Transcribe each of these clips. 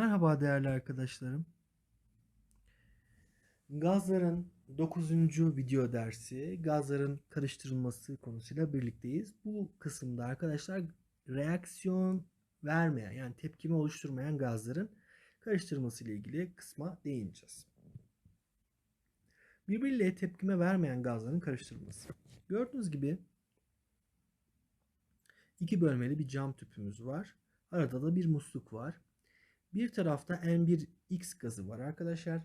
Merhaba değerli arkadaşlarım. Gazların 9. video dersi, gazların karıştırılması konusuyla birlikteyiz. Bu kısımda arkadaşlar reaksiyon vermeyen yani tepkime oluşturmayan gazların karıştırılması ile ilgili kısma değineceğiz. Birbiriyle tepkime vermeyen gazların karıştırılması. Gördüğünüz gibi iki bölmeli bir cam tüpümüz var. Arada da bir musluk var. Bir tarafta N1X gazı var arkadaşlar.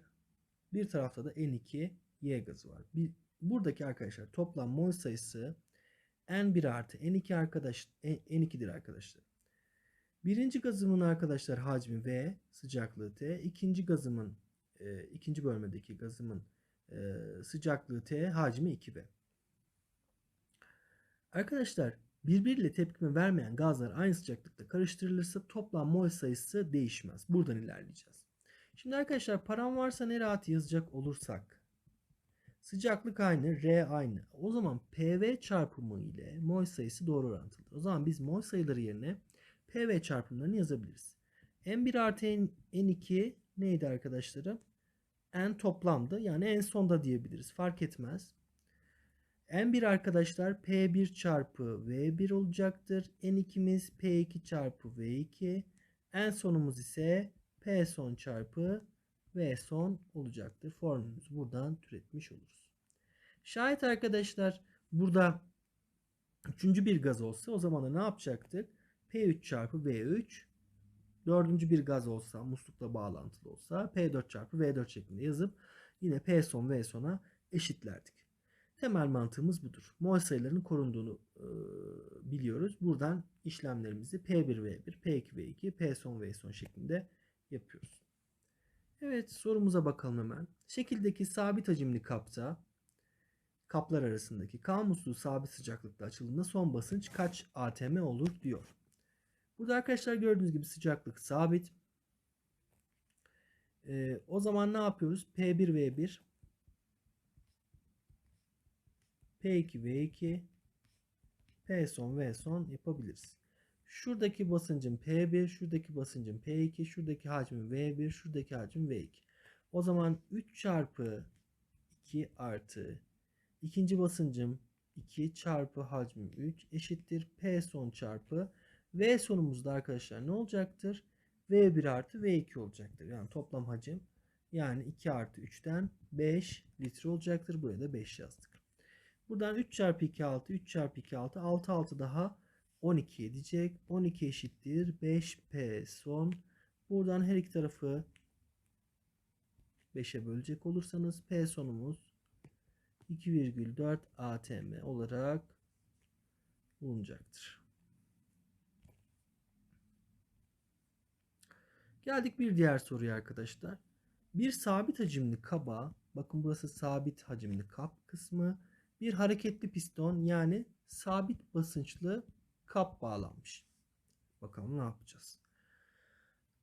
Bir tarafta da N2Y gazı var. Bir, buradaki arkadaşlar toplam mol sayısı N1 artı N2 arkadaş N2'dir arkadaşlar. Birinci gazımın arkadaşlar hacmi V, sıcaklığı T. İkinci gazımın e, ikinci bölmedeki gazımın e, sıcaklığı T, hacmi 2V. Arkadaşlar birbiriyle tepkime vermeyen gazlar aynı sıcaklıkta karıştırılırsa toplam mol sayısı değişmez. Buradan ilerleyeceğiz. Şimdi arkadaşlar param varsa ne rahat yazacak olursak sıcaklık aynı, R aynı. O zaman PV çarpımı ile mol sayısı doğru orantılı. O zaman biz mol sayıları yerine PV çarpımlarını yazabiliriz. N1 artı N2 neydi arkadaşlarım? N toplamdı. Yani en sonda diyebiliriz. Fark etmez. N1 arkadaşlar P1 çarpı V1 olacaktır. N2'miz P2 çarpı V2. En sonumuz ise P son çarpı V son olacaktır. Formülümüzü buradan türetmiş oluruz. Şayet arkadaşlar burada üçüncü bir gaz olsa o zaman da ne yapacaktık? P3 çarpı V3 dördüncü bir gaz olsa muslukla bağlantılı olsa P4 çarpı V4 şeklinde yazıp yine P son V sona eşitlerdik. Temel mantığımız budur. Mol sayılarının korunduğunu e, biliyoruz. Buradan işlemlerimizi P1V1, P2V2, P son V son şeklinde yapıyoruz. Evet sorumuza bakalım hemen. Şekildeki sabit hacimli kapta kaplar arasındaki K musluğu sabit sıcaklıkta açıldığında son basınç kaç atm olur diyor. Burada arkadaşlar gördüğünüz gibi sıcaklık sabit. Ee, o zaman ne yapıyoruz? P1V1 P2 V2 P son V son yapabiliriz. Şuradaki basıncın P1, şuradaki basıncın P2, şuradaki hacmin V1, şuradaki hacmin V2. O zaman 3 çarpı 2 artı ikinci basıncım 2 çarpı hacmim 3 eşittir P son çarpı V sonumuzda arkadaşlar ne olacaktır? V1 artı V2 olacaktır. Yani toplam hacim yani 2 artı 3'ten 5 litre olacaktır. Buraya da 5 yazdık. Buradan 3 çarpı 2 6, 3 çarpı 2 6, 6 6 daha 12 edecek. 12 eşittir 5P son. Buradan her iki tarafı 5'e bölecek olursanız P sonumuz 2,4 atm olarak bulunacaktır. Geldik bir diğer soruya arkadaşlar. Bir sabit hacimli kaba, bakın burası sabit hacimli kap kısmı bir hareketli piston yani sabit basınçlı kap bağlanmış. Bakalım ne yapacağız.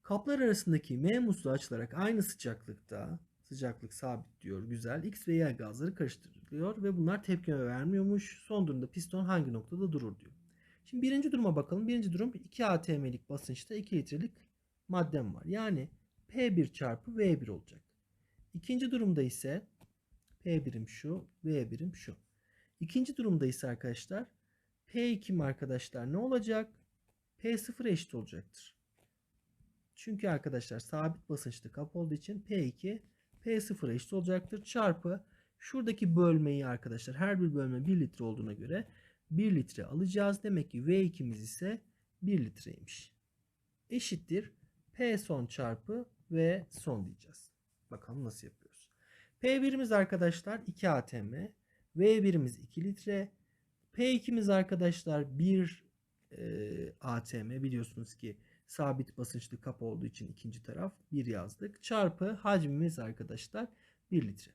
Kaplar arasındaki M musluğu açılarak aynı sıcaklıkta sıcaklık sabit diyor güzel X ve Y gazları karıştırılıyor ve bunlar tepkime vermiyormuş. Son durumda piston hangi noktada durur diyor. Şimdi birinci duruma bakalım. Birinci durum 2 atm'lik basınçta 2 litrelik maddem var. Yani P1 çarpı V1 olacak. İkinci durumda ise P birim şu, V birim şu. İkinci durumda ise arkadaşlar P2 arkadaşlar ne olacak? P0 eşit olacaktır. Çünkü arkadaşlar sabit basınçlı kap olduğu için P2 P0 eşit olacaktır. Çarpı şuradaki bölmeyi arkadaşlar her bir bölme 1 litre olduğuna göre 1 litre alacağız. Demek ki V2'miz ise 1 litreymiş. Eşittir P son çarpı V son diyeceğiz. Bakalım nasıl yapıyoruz. P1'imiz arkadaşlar 2 atm. V1'imiz 2 litre. P2'miz arkadaşlar 1 e, atm. Biliyorsunuz ki sabit basınçlı kap olduğu için ikinci taraf 1 yazdık. Çarpı hacmimiz arkadaşlar 1 litre.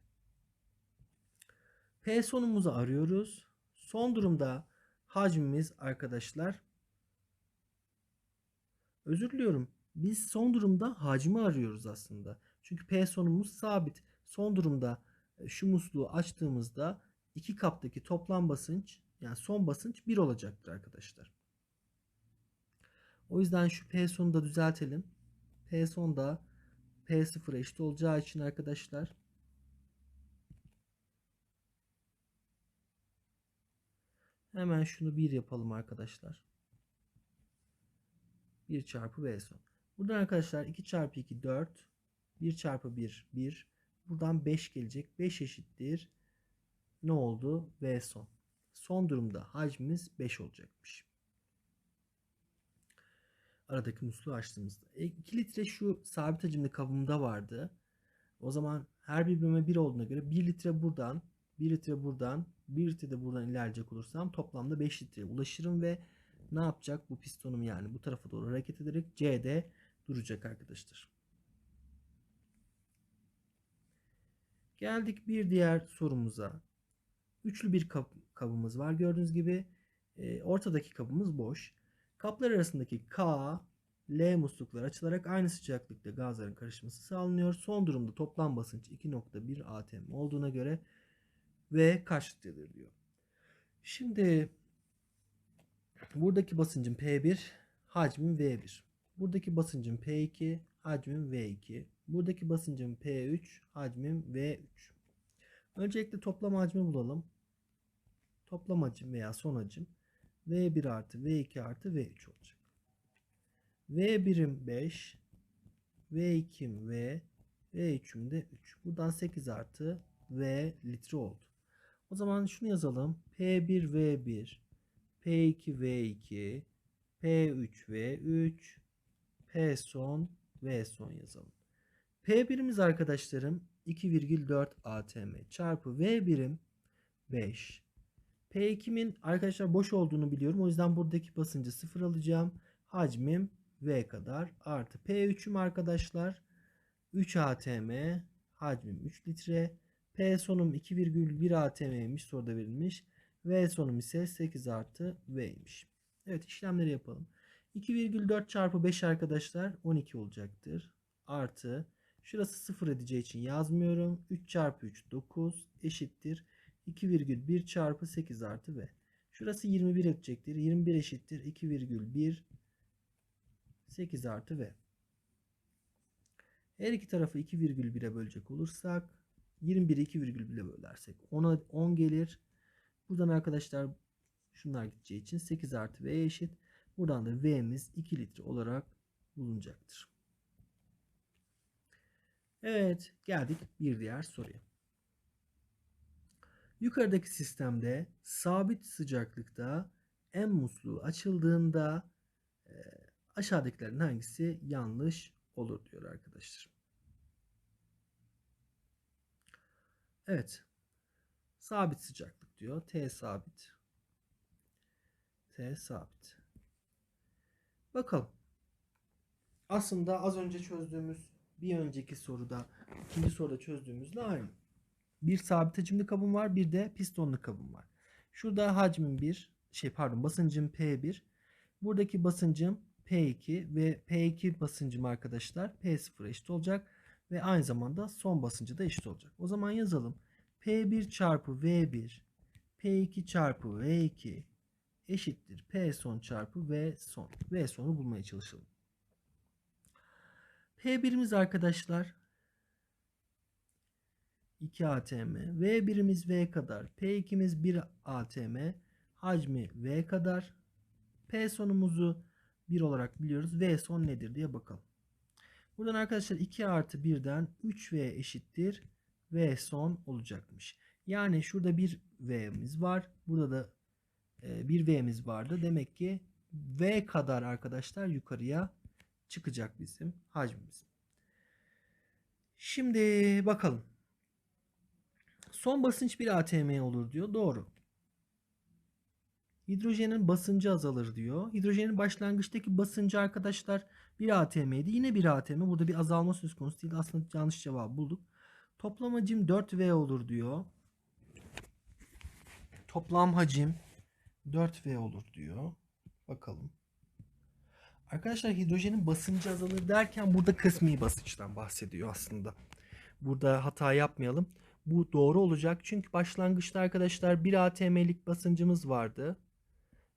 P sonumuzu arıyoruz. Son durumda hacmimiz arkadaşlar özür diliyorum. Biz son durumda hacmi arıyoruz aslında. Çünkü P sonumuz sabit. Son durumda e, şu musluğu açtığımızda iki kaptaki toplam basınç yani son basınç 1 olacaktır arkadaşlar. O yüzden şu P sonunu da düzeltelim. P son da P0 eşit olacağı için arkadaşlar hemen şunu 1 yapalım arkadaşlar. 1 çarpı V son. Buradan arkadaşlar 2 çarpı 2 4 1 çarpı 1 1 buradan 5 gelecek. 5 eşittir. Ne oldu? V son. Son durumda hacmimiz 5 olacakmış. Aradaki musluğu açtığımızda. 2 litre şu sabit hacimli kabımda vardı. O zaman her bir bölüme 1 olduğuna göre 1 litre buradan, 1 litre buradan, 1 litre de buradan ilerleyecek olursam toplamda 5 litreye ulaşırım ve ne yapacak? Bu pistonum yani bu tarafa doğru hareket ederek C'de duracak arkadaşlar. Geldik bir diğer sorumuza. Üçlü bir kap, kabımız var. Gördüğünüz gibi e, ortadaki kabımız boş. Kaplar arasındaki K, L musluklar açılarak aynı sıcaklıkta gazların karışması sağlanıyor. Son durumda toplam basınç 2.1 atm olduğuna göre V kaç litredir diyor. Şimdi buradaki basıncım P1, hacmim V1. Buradaki basıncım P2, hacmim V2. Buradaki basıncım P3, hacmim V3. Öncelikle toplam hacmi bulalım. Toplam hacim veya son hacim V1 artı V2 artı V3 olacak. V1'im 5, V2'm V, V3'üm de 3. Buradan 8 artı V litre oldu. O zaman şunu yazalım. P1 V1, P2 V2, P3 V3, P son V son yazalım. P1'imiz arkadaşlarım 2,4 atm çarpı V birim 5. P2'min arkadaşlar boş olduğunu biliyorum. O yüzden buradaki basıncı 0 alacağım. Hacmim V kadar artı P3'üm arkadaşlar 3 atm hacmim 3 litre. P sonum 2,1 atm'ymiş soruda verilmiş. V sonum ise 8 artı V'ymiş. Evet işlemleri yapalım. 2,4 çarpı 5 arkadaşlar 12 olacaktır. Artı şurası 0 edeceği için yazmıyorum. 3 çarpı 3 9 eşittir. 2,1 çarpı 8 artı V. Şurası 21 edecektir. 21 eşittir. 2,1 8 artı V. Her iki tarafı 2,1'e bölecek olursak 21'i 2,1'e bölersek 10'a 10 gelir. Buradan arkadaşlar şunlar gideceği için 8 artı V eşit. Buradan da V'miz 2 litre olarak bulunacaktır. Evet geldik bir diğer soruya. Yukarıdaki sistemde sabit sıcaklıkta M musluğu açıldığında e, aşağıdakilerin hangisi yanlış olur diyor arkadaşlar. Evet. Sabit sıcaklık diyor. T sabit. T sabit. Bakalım. Aslında az önce çözdüğümüz bir önceki soruda, ikinci soruda çözdüğümüzle aynı. Bir sabit hacimli kabım var, bir de pistonlu kabım var. Şurada hacmin 1, şey pardon basıncım P1. Buradaki basıncım P2 ve P2 basıncım arkadaşlar P0 eşit olacak ve aynı zamanda son basıncı da eşit olacak. O zaman yazalım. P1 çarpı V1 P2 çarpı V2 eşittir P son çarpı V son. V sonu bulmaya çalışalım. P1'imiz arkadaşlar 2 atm. V1'imiz V kadar. P2'miz 1 atm. Hacmi V kadar. P sonumuzu 1 olarak biliyoruz. V son nedir diye bakalım. Buradan arkadaşlar 2 artı 1'den 3V eşittir. V son olacakmış. Yani şurada bir V'miz var. Burada da e, bir V'miz vardı. Demek ki V kadar arkadaşlar yukarıya çıkacak bizim hacmimiz. Şimdi bakalım. Son basınç 1 atm olur diyor. Doğru. Hidrojenin basıncı azalır diyor. Hidrojenin başlangıçtaki basıncı arkadaşlar 1 atm'ydi. Yine 1 atm. Burada bir azalma söz konusu değil. Aslında yanlış cevabı bulduk. Toplam hacim 4V olur diyor. Toplam hacim 4V olur diyor. Bakalım. Arkadaşlar hidrojenin basıncı azalır derken burada kısmi basınçtan bahsediyor aslında. Burada hata yapmayalım. Bu doğru olacak. Çünkü başlangıçta arkadaşlar 1 atm'lik basıncımız vardı.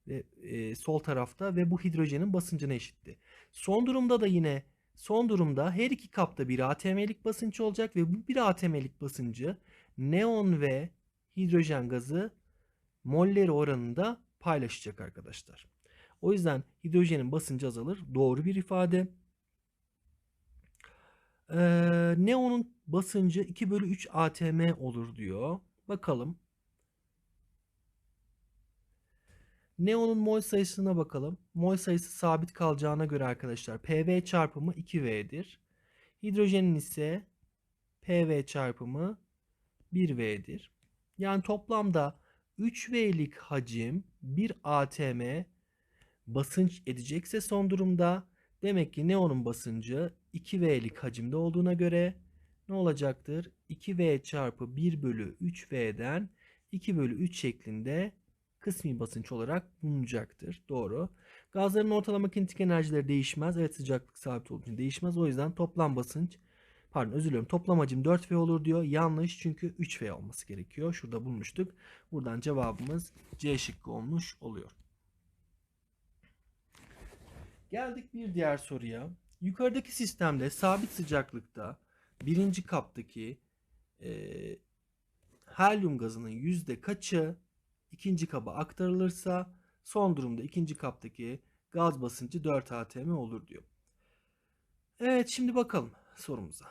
Ve, e, sol tarafta ve bu hidrojenin basıncına eşitti. Son durumda da yine Son durumda her iki kapta bir atm'lik basınç olacak ve bu bir atm'lik basıncı neon ve hidrojen gazı molleri oranında paylaşacak arkadaşlar. O yüzden hidrojenin basıncı azalır. Doğru bir ifade. Ee, neonun basıncı 2 bölü 3 atm olur diyor. Bakalım. Neonun mol sayısına bakalım. Mol sayısı sabit kalacağına göre arkadaşlar PV çarpımı 2V'dir. Hidrojenin ise PV çarpımı 1V'dir. Yani toplamda 3V'lik hacim 1 atm basınç edecekse son durumda demek ki neonun basıncı 2V'lik hacimde olduğuna göre ne olacaktır? 2V çarpı 1 bölü 3V'den 2 bölü 3 şeklinde kısmi basınç olarak bulunacaktır. Doğru. Gazların ortalama kinetik enerjileri değişmez. Evet sıcaklık sabit olduğu için değişmez. O yüzden toplam basınç pardon özür diliyorum toplam hacim 4V olur diyor. Yanlış çünkü 3V olması gerekiyor. Şurada bulmuştuk. Buradan cevabımız C şıkkı olmuş oluyor. Geldik bir diğer soruya. Yukarıdaki sistemde sabit sıcaklıkta birinci kaptaki e, helyum gazının yüzde kaçı ikinci kaba aktarılırsa son durumda ikinci kaptaki gaz basıncı 4 atm olur diyor. Evet şimdi bakalım sorumuza.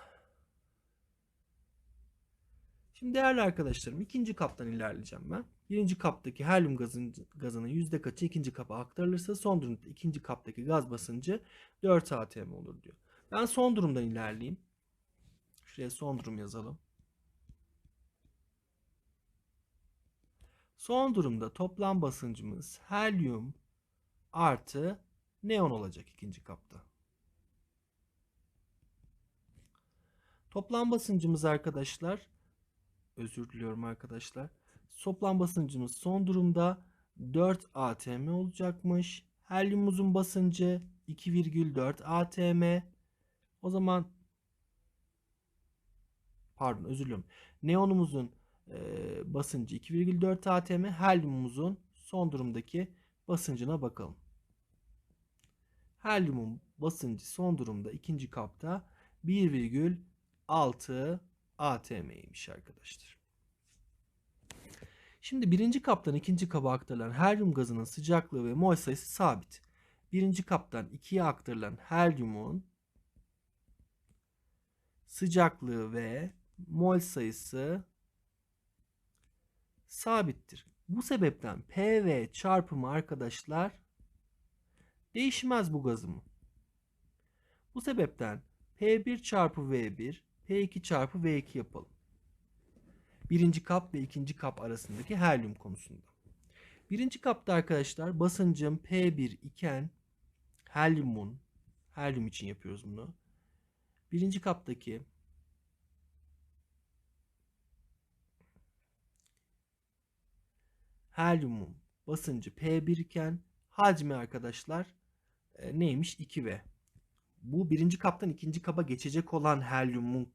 Şimdi değerli arkadaşlarım ikinci kaptan ilerleyeceğim ben. Birinci kaptaki helyum gazın, gazının yüzde kaçı ikinci kaba aktarılırsa son durumda ikinci kaptaki gaz basıncı 4 atm olur diyor. Ben son durumdan ilerleyeyim. Şuraya son durum yazalım. Son durumda toplam basıncımız helyum artı neon olacak ikinci kapta. Toplam basıncımız arkadaşlar özür diliyorum arkadaşlar. Toplam basıncımız son durumda 4 atm olacakmış. Helyumumuzun basıncı 2,4 atm. O zaman pardon özür diliyorum. Neonumuzun e, basıncı 2,4 atm. Helyumumuzun son durumdaki basıncına bakalım. Helyumun basıncı son durumda ikinci kapta 1,6 atm'ymiş arkadaşlar. Şimdi birinci kaptan ikinci kaba aktarılan helyum gazının sıcaklığı ve mol sayısı sabit. Birinci kaptan ikiye aktarılan helyumun sıcaklığı ve mol sayısı sabittir. Bu sebepten PV çarpımı arkadaşlar değişmez bu gazımın. Bu sebepten P1 çarpı V1 P2 çarpı V2 yapalım. Birinci kap ve ikinci kap arasındaki helyum konusunda. Birinci kapta arkadaşlar basıncım P1 iken helyumun helyum için yapıyoruz bunu. Birinci kaptaki helyumun basıncı P1 iken hacmi arkadaşlar e, neymiş 2V. Bu birinci kaptan ikinci kaba geçecek olan helyumun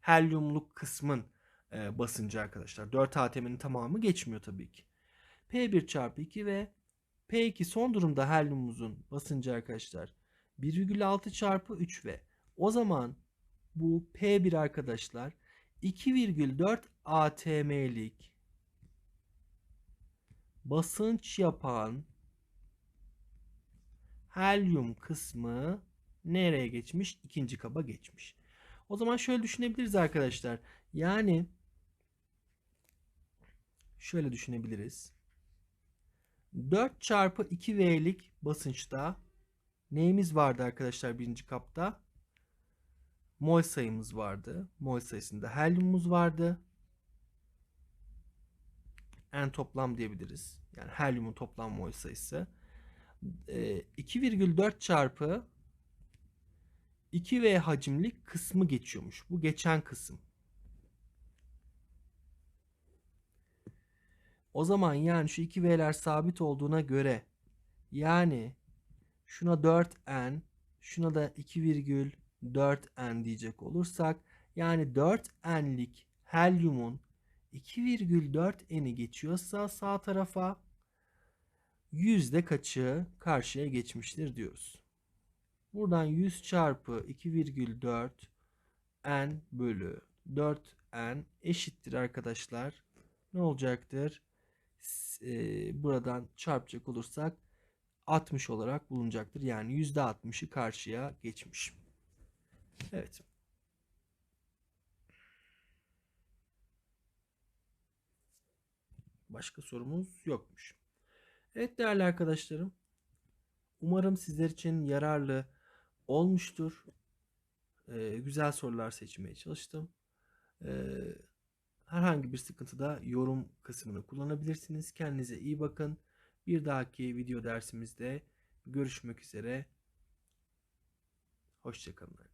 helyumluk kısmın e, basıncı arkadaşlar. 4 ATM'nin tamamı geçmiyor tabii ki. P1 çarpı 2 ve P2 son durumda helyumumuzun basıncı arkadaşlar 1,6 çarpı 3 ve o zaman bu P1 arkadaşlar 2,4 ATM'lik basınç yapan helyum kısmı nereye geçmiş? İkinci kaba geçmiş. O zaman şöyle düşünebiliriz arkadaşlar. Yani şöyle düşünebiliriz. 4 çarpı 2V'lik basınçta neyimiz vardı arkadaşlar birinci kapta? Mol sayımız vardı. Mol sayısında helyumumuz vardı. En toplam diyebiliriz. Yani helyumun toplam mol sayısı. 2,4 çarpı 2V hacimli kısmı geçiyormuş. Bu geçen kısım. O zaman yani şu 2V'ler sabit olduğuna göre yani şuna 4N şuna da 2,4N diyecek olursak yani 4N'lik helyumun 2,4N'i geçiyorsa sağ tarafa yüzde kaçı karşıya geçmiştir diyoruz. Buradan 100 çarpı 2,4 n bölü 4n eşittir arkadaşlar. Ne olacaktır? E, buradan çarpacak olursak 60 olarak bulunacaktır. Yani %60'ı karşıya geçmiş. Evet. Başka sorumuz yokmuş. Evet değerli arkadaşlarım. Umarım sizler için yararlı olmuştur. Ee, güzel sorular seçmeye çalıştım. Ee, herhangi bir sıkıntıda yorum kısmını kullanabilirsiniz. Kendinize iyi bakın. Bir dahaki video dersimizde görüşmek üzere. Hoşçakalın.